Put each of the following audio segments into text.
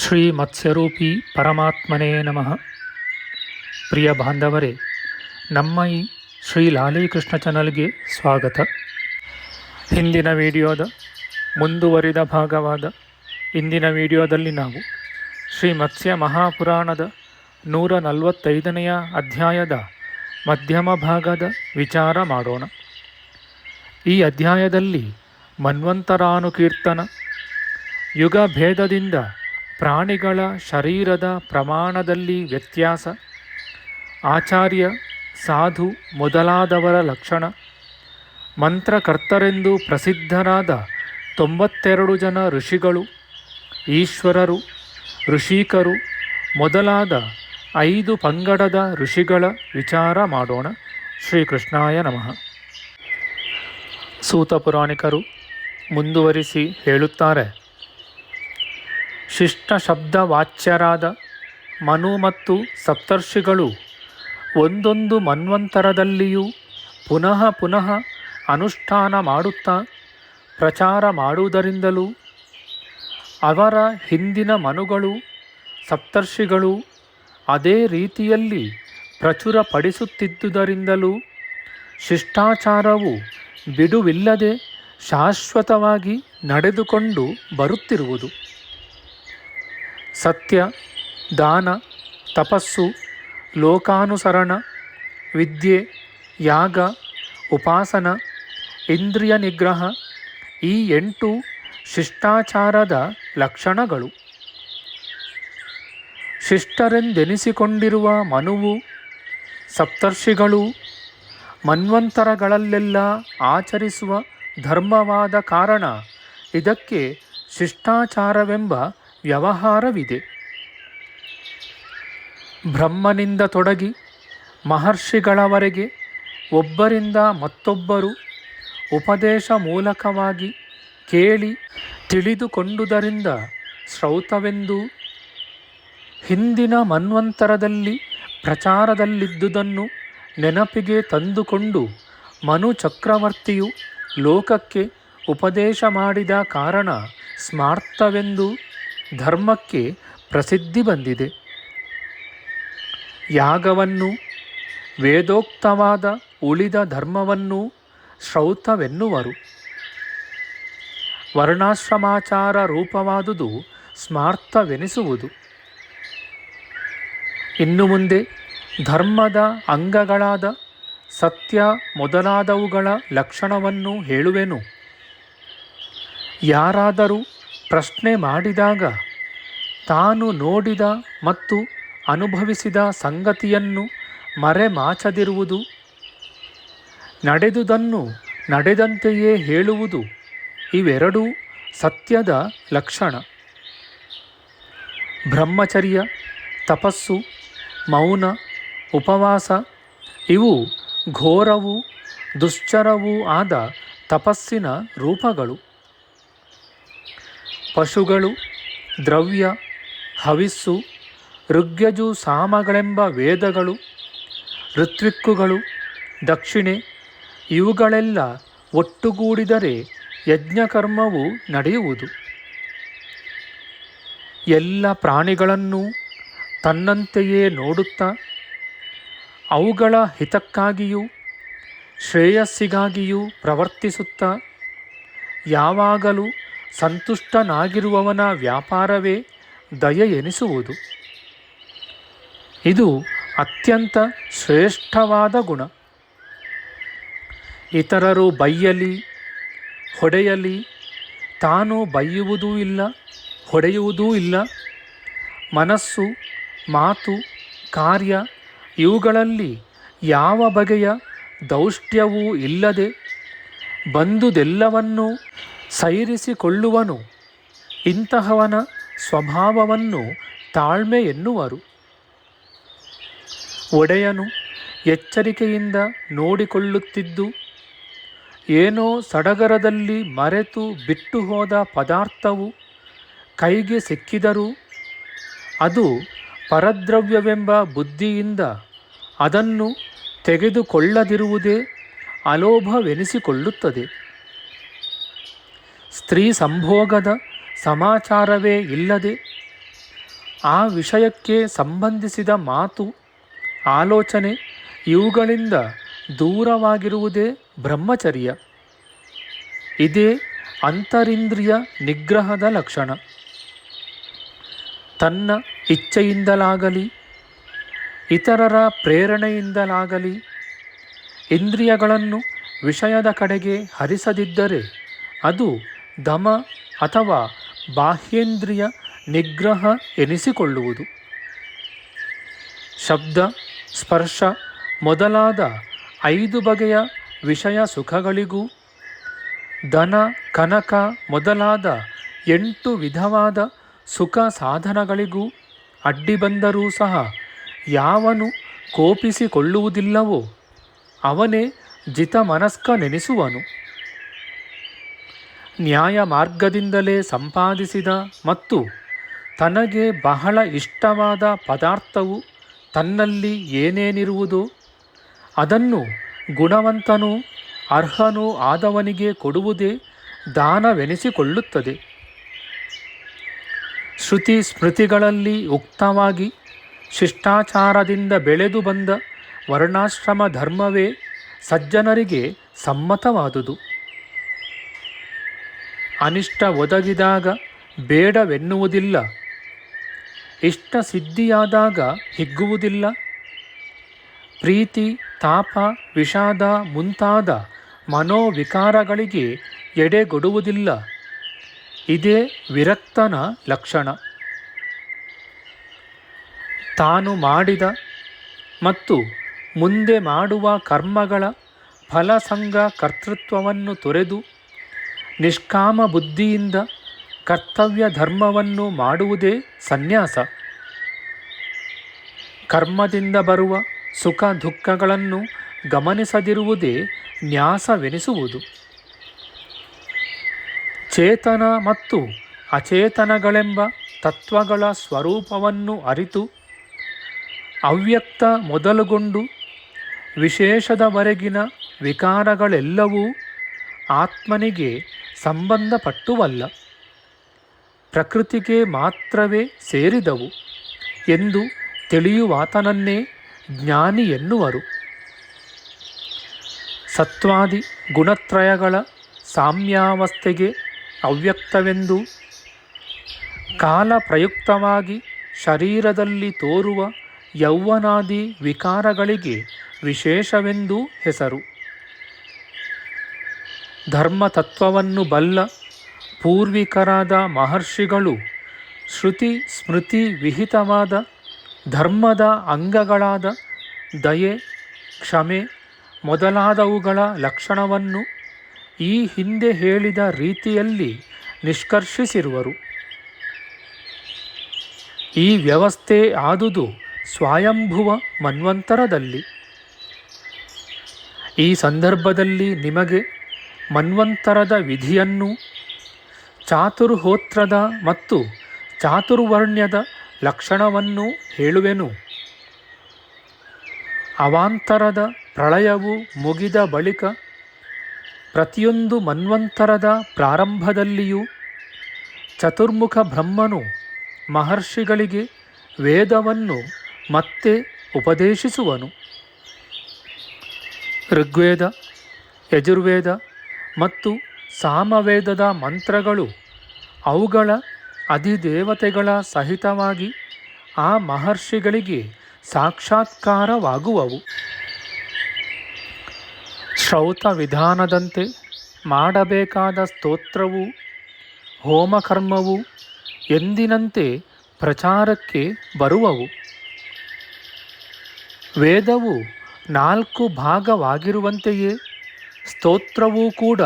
ಶ್ರೀ ಮತ್ಸ್ಯರೂಪಿ ಪರಮಾತ್ಮನೇ ನಮಃ. ಪ್ರಿಯ ಬಾಂಧವರೇ, ನಮ್ಮ ಈ ಶ್ರೀ ಲಾಲೀಕೃಷ್ಣ ಚಾನಲ್ಗೆ ಸ್ವಾಗತ. ಹಿಂದಿನ ವಿಡಿಯೋದ ಮುಂದುವರಿದ ಭಾಗವಾದ ಇಂದಿನ ವಿಡಿಯೋದಲ್ಲಿ ನಾವು ಶ್ರೀ ಮತ್ಸ್ಯ ಮಹಾಪುರಾಣದ ನೂರ ನಲವತ್ತೈದನೆಯ ಅಧ್ಯಾಯದ ಮಧ್ಯಮ ಭಾಗದ ವಿಚಾರ ಮಾಡೋಣ. ಈ ಅಧ್ಯಾಯದಲ್ಲಿ ಮನ್ವಂತರಾನುಕೀರ್ತನ ಯುಗ ಭೇದದಿಂದ ಪ್ರಾಣಿಗಳ ಶರೀರದ ಪ್ರಮಾಣದಲ್ಲಿ ವ್ಯತ್ಯಾಸ, ಆಚಾರ್ಯ, ಸಾಧು ಮೊದಲಾದವರ ಲಕ್ಷಣ, ಮಂತ್ರಕರ್ತರೆಂದು ಪ್ರಸಿದ್ಧರಾದ ತೊಂಬತ್ತೆರಡು ಜನ ಋಷಿಗಳು, ಈಶ್ವರರು, ಋಷಿಕರು ಮೊದಲಾದ ಐದು ಪಂಗಡದ ಋಷಿಗಳ ವಿಚಾರ ಮಾಡೋಣ. ಶ್ರೀಕೃಷ್ಣಾಯ ನಮಃ. ಸೂತ ಪುರಾಣಿಕರು ಮುಂದುವರಿಸಿ ಹೇಳುತ್ತಾರೆ ಶಿಷ್ಟ ಶಬ್ದ ವಾಚ್ಯರಾದ ಮನು ಮತ್ತು ಸಪ್ತರ್ಷಿಗಳು ಒಂದೊಂದು ಮನ್ವಂತರದಲ್ಲಿಯೂ ಪುನಃ ಪುನಃ ಅನುಷ್ಠಾನ ಮಾಡುತ್ತಾ ಪ್ರಚಾರ ಮಾಡುವುದರಿಂದಲೂ ಅವರ ಹಿಂದಿನ ಮನುಗಳು, ಸಪ್ತರ್ಷಿಗಳು ಅದೇ ರೀತಿಯಲ್ಲಿ ಪ್ರಚುರಪಡಿಸುತ್ತಿದ್ದುದರಿಂದಲೂ ಶಿಷ್ಟಾಚಾರವು ಬಿಡುವಿಲ್ಲದೆ ಶಾಶ್ವತವಾಗಿ ನಡೆದುಕೊಂಡು ಬರುತ್ತಿರುವುದು. ಸತ್ಯ, ದಾನ, ತಪಸ್ಸು, ಲೋಕಾನುಸರಣ, ವಿದ್ಯೆ, ಯಾಗ, ಉಪಾಸನ, ಇಂದ್ರಿಯ ನಿಗ್ರಹ ಈ ಎಂಟು ಶಿಷ್ಟಾಚಾರದ ಲಕ್ಷಣಗಳು. ಶಿಷ್ಟರೆಂದೆನಿಸಿಕೊಂಡಿರುವ ಮನುವು, ಸಪ್ತರ್ಷಿಗಳು, ಮನ್ವಂತರಗಳಲ್ಲೆಲ್ಲ ಆಚರಿಸುವ ಧರ್ಮವಾದ ಕಾರಣ ಇದಕ್ಕೆ ಶಿಷ್ಟಾಚಾರವೆಂಬ ವ್ಯವಹಾರವಿದೆ. ಬ್ರಹ್ಮನಿಂದ ತೊಡಗಿ ಮಹರ್ಷಿಗಳವರೆಗೆ ಒಬ್ಬರಿಂದ ಮತ್ತೊಬ್ಬರು ಉಪದೇಶ ಮೂಲಕವಾಗಿ ಕೇಳಿ ತಿಳಿದುಕೊಂಡುದರಿಂದ ಶ್ರೌತವೆಂದು ಹಿಂದಿನ ಮನ್ವಂತರದಲ್ಲಿ ಪ್ರಚಾರದಲ್ಲಿದ್ದುದನ್ನು ನೆನಪಿಗೆ ತಂದುಕೊಂಡು ಮನು ಚಕ್ರವರ್ತಿಯು ಲೋಕಕ್ಕೆ ಉಪದೇಶ ಮಾಡಿದ ಕಾರಣ ಸ್ಮಾರ್ತವೆಂದು ಧರ್ಮಕ್ಕೆ ಪ್ರಸಿದ್ಧಿ ಬಂದಿದೆ. ಯಾಗವನ್ನು, ವೇದೋಕ್ತವಾದ ಉಳಿದ ಧರ್ಮವನ್ನು ಶ್ರೌತವೆನ್ನುವರು. ವರ್ಣಾಶ್ರಮಾಚಾರ ರೂಪವಾದುದು ಸ್ಮಾರ್ಥವೆನಿಸುವುದು. ಇನ್ನು ಮುಂದೆ ಧರ್ಮದ ಅಂಗಗಳಾದ ಸತ್ಯ ಮೊದಲಾದವುಗಳ ಲಕ್ಷಣವನ್ನು ಹೇಳುವೆನು. ಯಾರಾದರೂ ಪ್ರಶ್ನೆ ಮಾಡಿದಾಗ ತಾನು ನೋಡಿದ ಮತ್ತು ಅನುಭವಿಸಿದ ಸಂಗತಿಯನ್ನು ಮರೆಮಾಚದಿರುವುದು, ನಡೆದುದನ್ನು ನಡೆದಂತೆಯೇ ಹೇಳುವುದು ಇವೆರಡೂ ಸತ್ಯದ ಲಕ್ಷಣ. ಬ್ರಹ್ಮಚರ್ಯ, ತಪಸ್ಸು, ಮೌನ, ಉಪವಾಸ ಇವು ಘೋರವೂ ದುಶ್ಚರವೂ ಆದ ತಪಸ್ಸಿನ ರೂಪಗಳು. ಪಶುಗಳು, ದ್ರವ್ಯ, ಹವಿಸ್ಸು, ಋಗ್ಯಜು ಸಾಮಗಳೆಂಬ ವೇದಗಳು, ಋತ್ವಿಕ್ಕುಗಳು, ದಕ್ಷಿಣೆ, ಇವುಗಳೆಲ್ಲ ಒಟ್ಟುಗೂಡಿದರೆ ಯಜ್ಞಕರ್ಮವು ನಡೆಯುವುದು. ಎಲ್ಲ ಪ್ರಾಣಿಗಳನ್ನು ತನ್ನಂತೆಯೇ ನೋಡುತ್ತಾ, ಅವುಗಳ ಹಿತಕ್ಕಾಗಿಯೂ, ಶ್ರೇಯಸ್ಸಿಗಾಗಿಯೂ ಪ್ರವರ್ತಿಸುತ್ತಾ, ಯಾವಾಗಲೂ ಸಂತುಷ್ಟನಾಗಿರುವವನ ವ್ಯಾಪಾರವೇ ದಯೆ ಎನಿಸುವುದು ಇದು ಅತ್ಯಂತ ಶ್ರೇಷ್ಠವಾದ ಗುಣ. ಇತರರು ಬೈಯಲಿ, ಹೊಡೆಯಲಿ, ತಾನು ಬೈಯುವುದೂ ಇಲ್ಲ, ಹೊಡೆಯುವುದೂ ಇಲ್ಲ. ಮನಸ್ಸು, ಮಾತು, ಕಾರ್ಯ ಇವುಗಳಲ್ಲಿ ಯಾವ ಬಗೆಯ ದೌಷ್ಟ್ಯವೂ ಇಲ್ಲದೆ ಬಂದುದೆಲ್ಲವನ್ನೂ ಸೈರಿಸಿಕೊಳ್ಳುವನು. ಇಂತಹವನ ಸ್ವಭಾವವನ್ನು ತಾಳ್ಮೆ ಎನ್ನುವರು. ಒಡೆಯನು ಎಚ್ಚರಿಕೆಯಿಂದ ನೋಡಿಕೊಳ್ಳುತ್ತಿದ್ದು, ಏನೋ ಸಡಗರದಲ್ಲಿ ಮರೆತು ಬಿಟ್ಟು ಹೋದ ಪದಾರ್ಥವು ಕೈಗೆ ಸಿಕ್ಕಿದರೂ ಅದು ಪರದ್ರವ್ಯವೆಂಬ ಬುದ್ಧಿಯಿಂದ ಅದನ್ನು ತೆಗೆದುಕೊಳ್ಳದಿರುವುದೇ ಅಲೋಭವೆನಿಸಿಕೊಳ್ಳುತ್ತದೆ. ಸ್ತ್ರೀ ಸಂಭೋಗದ ಸಮಾಚಾರವೇ ಇಲ್ಲದೆ ಆ ವಿಷಯಕ್ಕೆ ಸಂಬಂಧಿಸಿದ ಮಾತು, ಆಲೋಚನೆ ಇವುಗಳಿಂದ ದೂರವಾಗಿರುವುದೇ ಬ್ರಹ್ಮಚರ್ಯ. ಇದೇ ಅಂತರಿಂದ್ರಿಯ ನಿಗ್ರಹದ ಲಕ್ಷಣ. ತನ್ನ ಇಚ್ಛೆಯಿಂದಲಾಗಲಿ, ಇತರರ ಪ್ರೇರಣೆಯಿಂದಲಾಗಲಿ, ಇಂದ್ರಿಯಗಳನ್ನು ವಿಷಯದ ಕಡೆಗೆ ಹರಿಸದಿದ್ದರೆ ಅದು ದಮ ಅಥವಾ ಬಾಹ್ಯೇಂದ್ರಿಯ ನಿಗ್ರಹ ಎನಿಸಿಕೊಳ್ಳುವುದು. ಶಬ್ದ, ಸ್ಪರ್ಶ ಮೊದಲಾದ ಐದು ಬಗೆಯ ವಿಷಯ ಸುಖಗಳಿಗೂ, ದನ, ಕನಕ ಮೊದಲಾದ ಎಂಟು ವಿಧವಾದ ಸುಖ ಸಾಧನಗಳಿಗೂ ಅಡ್ಡಿ ಬಂದರೂ ಸಹ ಯಾವನು ಕೋಪಿಸಿಕೊಳ್ಳುವುದಿಲ್ಲವೋ ಅವನೇ ಜಿತಮನಸ್ಕನೆನಿಸುವನು ನ್ಯಾಯ ಮಾರ್ಗದಿಂದಲೇ ಸಂಪಾದಿಸಿದ ಮತ್ತು ತನಗೆ ಬಹಳ ಇಷ್ಟವಾದ ಪದಾರ್ಥವು ತನ್ನಲ್ಲಿ ಏನೇನಿರುವುದು ಅದನ್ನು ಗುಣವಂತನೂ ಅರ್ಹನೂ ಆದವನಿಗೆ ಕೊಡುವುದೇ ದಾನವೆನಿಸಿಕೊಳ್ಳುತ್ತದೆ. ಶ್ರುತಿ ಸ್ಮೃತಿಗಳಲ್ಲಿ ಉಕ್ತವಾಗಿ ಶಿಷ್ಟಾಚಾರದಿಂದ ಬೆಳೆದು ಬಂದ ವರ್ಣಾಶ್ರಮ ಧರ್ಮವೇ ಸಜ್ಜನರಿಗೆ ಸಮ್ಮತವಾದುದು. ಅನಿಷ್ಟ ಒದಗಿದಾಗ ಬೇಡವೆನ್ನುವುದಿಲ್ಲ. ಇಷ್ಟ ಸಿದ್ಧಿಯಾದಾಗ ಹಿಗ್ಗುವುದಿಲ್ಲ. ಪ್ರೀತಿ, ತಾಪ, ವಿಷಾದ ಮುಂತಾದ ಮನೋವಿಕಾರಗಳಿಗೆ ಎಡೆಗೊಡುವುದಿಲ್ಲ. ಇದೇ ವಿರಕ್ತನ ಲಕ್ಷಣ. ತಾನು ಮಾಡಿದ ಮತ್ತು ಮುಂದೆ ಮಾಡುವ ಕರ್ಮಗಳ ಫಲಸಂಗ ಕರ್ತೃತ್ವವನ್ನು ತೊರೆದು ನಿಷ್ಕಾಮ ಬುದ್ಧಿಯಿಂದ ಕರ್ತವ್ಯ ಧರ್ಮವನ್ನು ಮಾಡುವುದೇ ಸನ್ಯಾಸ. ಕರ್ಮದಿಂದ ಬರುವ ಸುಖ ದುಃಖಗಳನ್ನು ಗಮನಿಸದಿರುವುದೇ ನ್ಯಾಸವೆನಿಸುವುದು. ಚೇತನ ಮತ್ತು ಅಚೇತನಗಳೆಂಬ ತತ್ವಗಳ ಸ್ವರೂಪವನ್ನು ಅರಿತು ಅವ್ಯಕ್ತ ಮೊದಲುಗೊಂಡು ವಿಶೇಷದವರೆಗಿನ ವಿಕಾರಗಳೆಲ್ಲವೂ ಆತ್ಮನಿಗೆ ಸಂಬಂಧಪಟ್ಟುವಲ್ಲ. ಪ್ರಕೃತಿಗೆ ಮಾತ್ರವೇ ಸೇರಿದವು ಎಂದು ತಿಳಿಯುವಾತನನ್ನೇ ಜ್ಞಾನಿ ಎನ್ನುವರು. ಸತ್ವಾದಿ ಗುಣತ್ರಯಗಳ ಸಾಮ್ಯಾವಸ್ಥೆಗೆ ಅವ್ಯಕ್ತವೆಂದು ಕಾಲ ಪ್ರಯುಕ್ತವಾಗಿ ಶರೀರದಲ್ಲಿ ತೋರುವ ಯೌವನಾದಿ ವಿಕಾರಗಳಿಗೆ ವಿಶೇಷವೆಂದು ಹೆಸರು. ಧರ್ಮತತ್ವವನ್ನು ಬಲ್ಲ ಪೂರ್ವಿಕರಾದ ಮಹರ್ಷಿಗಳು ಶ್ರುತಿ ಸ್ಮೃತಿ ವಿಹಿತವಾದ ಧರ್ಮದ ಅಂಗಗಳಾದ ದಯೆ, ಕ್ಷಮೆ ಮೊದಲಾದವುಗಳ ಲಕ್ಷಣವನ್ನು ಈ ಹಿಂದೆ ಹೇಳಿದ ರೀತಿಯಲ್ಲಿ ನಿಷ್ಕರ್ಷಿಸಿರುವರು. ಈ ವ್ಯವಸ್ಥೆ ಆದುದು ಸ್ವಯಂಭುವ ಮನ್ವಂತರದಲ್ಲಿ. ಈ ಸಂದರ್ಭದಲ್ಲಿ ನಿಮಗೆ ಮನ್ವಂತರದ ವಿಧಿಯನ್ನು ಚಾತುರ್ಹೋತ್ರದ ಮತ್ತು ಚಾತುರ್ವರ್ಣ್ಯದ ಲಕ್ಷಣವನ್ನು ಹೇಳುವೆನು. ಅವಾಂತರದ ಪ್ರಳಯವು ಮುಗಿದ ಬಳಿಕ ಪ್ರತಿಯೊಂದು ಮನ್ವಂತರದ ಪ್ರಾರಂಭದಲ್ಲಿಯೂ ಚತುರ್ಮುಖ ಬ್ರಹ್ಮನು ಮಹರ್ಷಿಗಳಿಗೆ ವೇದವನ್ನು ಮತ್ತೆ ಉಪದೇಶಿಸುವನು. ಋಗ್ವೇದ, ಯಜುರ್ವೇದ ಮತ್ತು ಸಾಮವೇದದ ಮಂತ್ರಗಳು ಅವುಗಳ ಅಧಿದೇವತೆಗಳ ಸಹಿತವಾಗಿ ಆ ಮಹರ್ಷಿಗಳಿಗೆ ಸಾಕ್ಷಾತ್ಕಾರವಾಗುವವು. ಶ್ರೌತ ವಿಧಾನದಂತೆ ಮಾಡಬೇಕಾದ ಸ್ತೋತ್ರವು, ಹೋಮಕರ್ಮವು ಎಂದಿನಂತೆ ಪ್ರಚಾರಕ್ಕೆ ಬರುವವು. ವೇದವು ನಾಲ್ಕು ಭಾಗವಾಗಿರುವಂತೆಯೇ ಸ್ತೋತ್ರವೂ ಕೂಡ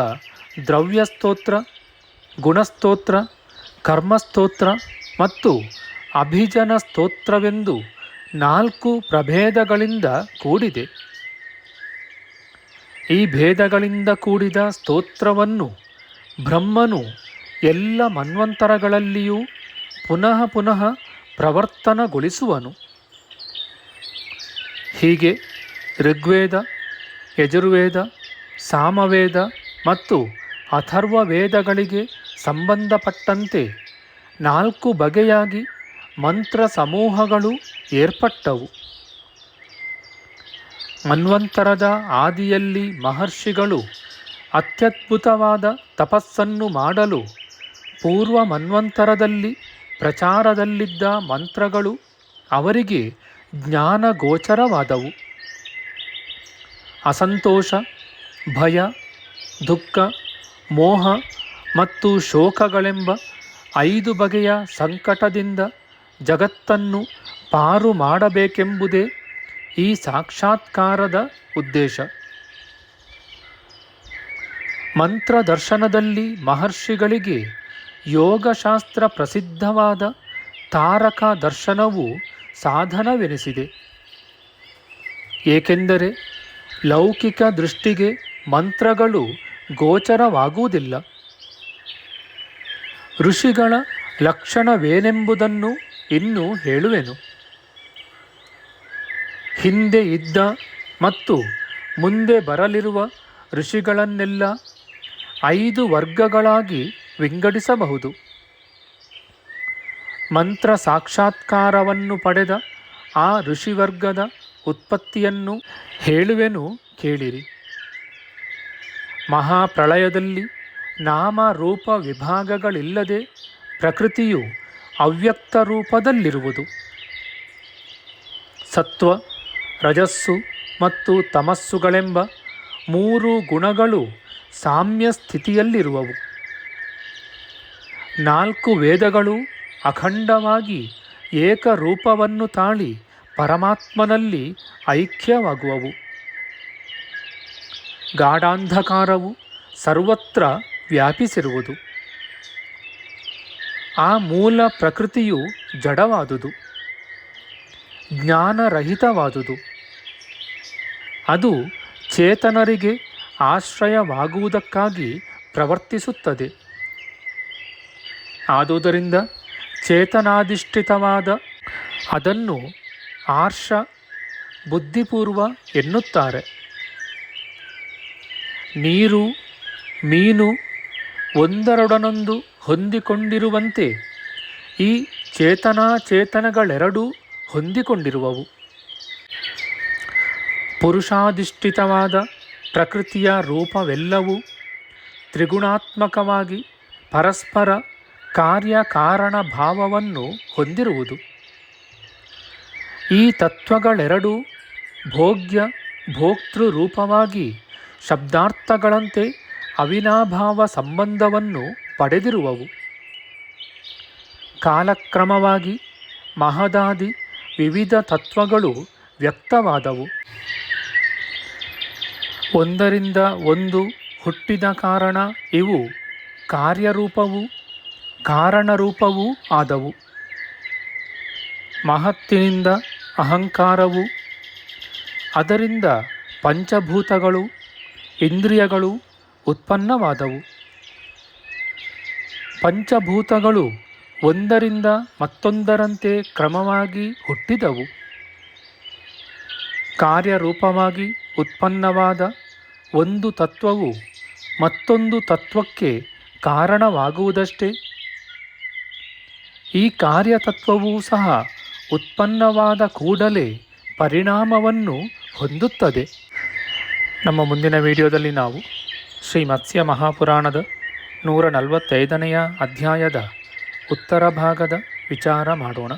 ದ್ರವ್ಯಸ್ತೋತ್ರ, ಗುಣಸ್ತೋತ್ರ, ಕರ್ಮಸ್ತೋತ್ರ ಮತ್ತು ಅಭಿಜನ ಸ್ತೋತ್ರವೆಂದು ನಾಲ್ಕು ಪ್ರಭೇದಗಳಿಂದ ಕೂಡಿದೆ. ಈ ಭೇದಗಳಿಂದ ಕೂಡಿದ ಸ್ತೋತ್ರವನ್ನು ಬ್ರಹ್ಮನು ಎಲ್ಲ ಮನ್ವಂತರಗಳಲ್ಲಿಯೂ ಪುನಃ ಪುನಃ ಪ್ರವರ್ತನಗೊಳಿಸುವನು. ಹೀಗೆ ಋಗ್ವೇದ, ಯಜುರ್ವೇದ ಸಾಮವೇದ ಮತ್ತು ಅಥರ್ವ ವೇದಗಳಿಗೆ ಸಂಬಂಧಪಟ್ಟಂತೆ ನಾಲ್ಕು ಬಗೆಯಾಗಿ ಮಂತ್ರ ಸಮೂಹಗಳು ಏರ್ಪಟ್ಟವು. ಮನ್ವಂತರದ ಆದಿಯಲ್ಲಿ ಮಹರ್ಷಿಗಳು ಅತ್ಯದ್ಭುತವಾದ ತಪಸ್ಸನ್ನು ಮಾಡಲು ಪೂರ್ವ ಮನ್ವಂತರದಲ್ಲಿ ಪ್ರಚಾರದಲ್ಲಿದ್ದ ಮಂತ್ರಗಳು ಅವರಿಗೆ ಜ್ಞಾನಗೋಚರವಾದವು. ಅಸಂತೋಷ ಭಯ, ದುಃಖ, ಮೋಹ ಮತ್ತು ಶೋಕಗಳೆಂಬ ಐದು ಬಗೆಯ ಸಂಕಟದಿಂದ ಜಗತ್ತನ್ನು ಪಾರು ಮಾಡಬೇಕೆಂಬುದೇ ಈ ಸಾಕ್ಷಾತ್ಕಾರದ ಉದ್ದೇಶ. ಮಂತ್ರ ದರ್ಶನದಲ್ಲಿ ಮಹರ್ಷಿಗಳಿಗೆ ಯೋಗಶಾಸ್ತ್ರ ಪ್ರಸಿದ್ಧವಾದ ತಾರಕ ದರ್ಶನವು ಸಾಧನವೆನಿಸಿದೆ. ಏಕೆಂದರೆ ಲೌಕಿಕ ದೃಷ್ಟಿಗೆ ಮಂತ್ರಗಳು ಗೋಚರವಾಗುವುದಿಲ್ಲ. ಋಷಿಗಳ ಲಕ್ಷಣವೇನೆಂಬುದನ್ನು ಇನ್ನೂ ಹೇಳುವೆನು. ಹಿಂದೆ ಇದ್ದ ಮತ್ತು ಮುಂದೆ ಬರಲಿರುವ ಋಷಿಗಳನ್ನೆಲ್ಲ ಐದು ವರ್ಗಗಳಾಗಿ ವಿಂಗಡಿಸಬಹುದು. ಮಂತ್ರ ಸಾಕ್ಷಾತ್ಕಾರವನ್ನು ಪಡೆದ ಆ ಋಷಿವರ್ಗದ ಉತ್ಪತ್ತಿಯನ್ನು ಹೇಳುವೆನು ಕೇಳಿರಿ. ಮಹಾಪ್ರಳಯದಲ್ಲಿ ನಾಮ ರೂಪ ವಿಭಾಗಗಳಿಲ್ಲದೆ ಪ್ರಕೃತಿಯು ಅವ್ಯಕ್ತ ರೂಪದಲ್ಲಿರುವುದು ಸತ್ವ, ರಜಸ್ಸು ಮತ್ತು ತಮಸ್ಸುಗಳೆಂಬ ಮೂರು ಗುಣಗಳು ಸಾಮ್ಯ ಸ್ಥಿತಿಯಲ್ಲಿರುವವು. ನಾಲ್ಕು ವೇದಗಳು ಅಖಂಡವಾಗಿ ಏಕರೂಪವನ್ನು ತಾಳಿ ಪರಮಾತ್ಮನಲ್ಲಿ ಐಕ್ಯವಾಗುವವು. ಗಾಢಾಂಧಕಾರವು ಸರ್ವತ್ರ ವ್ಯಾಪಿಸಿರುವುದು. ಆ ಮೂಲ ಪ್ರಕೃತಿಯು ಜಡವಾದುದು. ಜ್ಞಾನರಹಿತವಾದುದು. ಅದು ಚೇತನರಿಗೆ ಆಶ್ರಯವಾಗುವುದಕ್ಕಾಗಿ ಪ್ರವರ್ತಿಸುತ್ತದೆ. ಆದುದರಿಂದ ಚೇತನಾಧಿಷ್ಠಿತವಾದ ಅದನ್ನು ಆರ್ಷ ಬುದ್ಧಿಪೂರ್ವ ಎನ್ನುತ್ತಾರೆ. ನೀರು, ಮೀನು ಒಂದರೊಡನೊಂದು ಹೊಂದಿಕೊಂಡಿರುವಂತೆ ಈ ಚೇತನಾಚೇತನಗಳೆರಡೂ ಹೊಂದಿಕೊಂಡಿರುವವು. ಪುರುಷಾಧಿಷ್ಠಿತವಾದ ಪ್ರಕೃತಿಯ ರೂಪವೆಲ್ಲವೂ ತ್ರಿಗುಣಾತ್ಮಕವಾಗಿ ಪರಸ್ಪರ ಕಾರ್ಯಕಾರಣ ಭಾವವನ್ನು ಹೊಂದಿರುವುದು. ಈ ತತ್ವಗಳೆರಡೂ ಭೋಗ್ಯ ಭೋಕ್ತೃ ರೂಪವಾಗಿ ಶಬ್ದಾರ್ಥಗಳಂತೆ ಅವಿನಾಭಾವ ಸಂಬಂಧವನ್ನು ಪಡೆದಿರುವವು. ಕಾಲಕ್ರಮವಾಗಿ ಮಹದಾದಿ ವಿವಿಧ ತತ್ವಗಳು ವ್ಯಕ್ತವಾದವು. ಒಂದರಿಂದ ಒಂದು ಹುಟ್ಟಿದ ಕಾರಣ ಇವು ಕಾರ್ಯರೂಪವು ಕಾರಣರೂಪವೂ ಆದವು. ಮಹತ್ತಿನಿಂದ ಅಹಂಕಾರವು ಅದರಿಂದ ಪಂಚಭೂತಗಳು ಇಂದ್ರಿಯಗಳು ಉತ್ಪನ್ನವಾದವು. ಪಂಚಭೂತಗಳು ಒಂದರಿಂದ ಮತ್ತೊಂದರಂತೆ ಕ್ರಮವಾಗಿ ಹುಟ್ಟಿದವು. ಕಾರ್ಯರೂಪವಾಗಿ ಉತ್ಪನ್ನವಾದ ಒಂದು ತತ್ವವು ಮತ್ತೊಂದು ತತ್ವಕ್ಕೆ ಕಾರಣವಾಗುವುದಷ್ಟೇ. ಈ ಕಾರ್ಯತತ್ವವೂ ಸಹ ಉತ್ಪನ್ನವಾದ ಕೂಡಲೇ ಪರಿಣಾಮವನ್ನು ಹೊಂದುತ್ತದೆ. ನಮ್ಮ ಮುಂದಿನ ವಿಡಿಯೋದಲ್ಲಿ ನಾವು ಶ್ರೀ ಮತ್ಸ್ಯ ಮಹಾಪುರಾಣದ ನೂರ ನಲವತ್ತೈದನೆಯ ಅಧ್ಯಾಯದ ಉತ್ತರ ಭಾಗದ ವಿಚಾರ ಮಾಡೋಣ.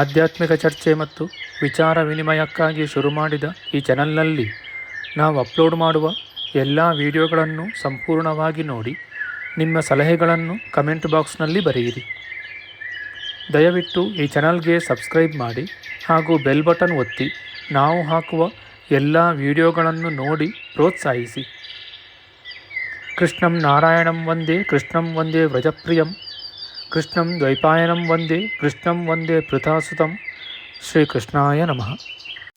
ಆಧ್ಯಾತ್ಮಿಕ ಚರ್ಚೆ ಮತ್ತು ವಿಚಾರ ವಿನಿಮಯಕ್ಕಾಗಿ ಶುರು ಮಾಡಿದ ಈ ಚಾನಲ್ನಲ್ಲಿ ನಾವು ಅಪ್ಲೋಡ್ ಮಾಡುವ ಎಲ್ಲ ವಿಡಿಯೋಗಳನ್ನು ಸಂಪೂರ್ಣವಾಗಿ ನೋಡಿ ನಿಮ್ಮ ಸಲಹೆಗಳನ್ನು ಕಮೆಂಟ್ ಬಾಕ್ಸ್ನಲ್ಲಿ ಬರೆಯಿರಿ. ದಯವಿಟ್ಟು ಈ ಚಾನಲ್ಗೆ ಸಬ್ಸ್ಕ್ರೈಬ್ ಮಾಡಿ ಹಾಗೂ ಬೆಲ್ ಬಟನ್ ಒತ್ತಿ ನಾವು ಹಾಕುವ ಎಲ್ಲ ವಿಡಿಯೋಗಳನ್ನು ನೋಡಿ ಪ್ರೋತ್ಸಾಹಿಸಿ. ಕೃಷ್ಣಂ ನಾರಾಯಣಂ ವಂದೇ, ಕೃಷ್ಣಂ ವಂದೇ ವ್ರಜಪ್ರಿಯಂ, ಕೃಷ್ಣಂ ದ್ವೈಪಾಯನಂ ವಂದೇ, ಕೃಷ್ಣಂ ವಂದೇ ಪೃಥಾಸುತಂ. ಶ್ರೀಕೃಷ್ಣಾಯ ನಮಃ.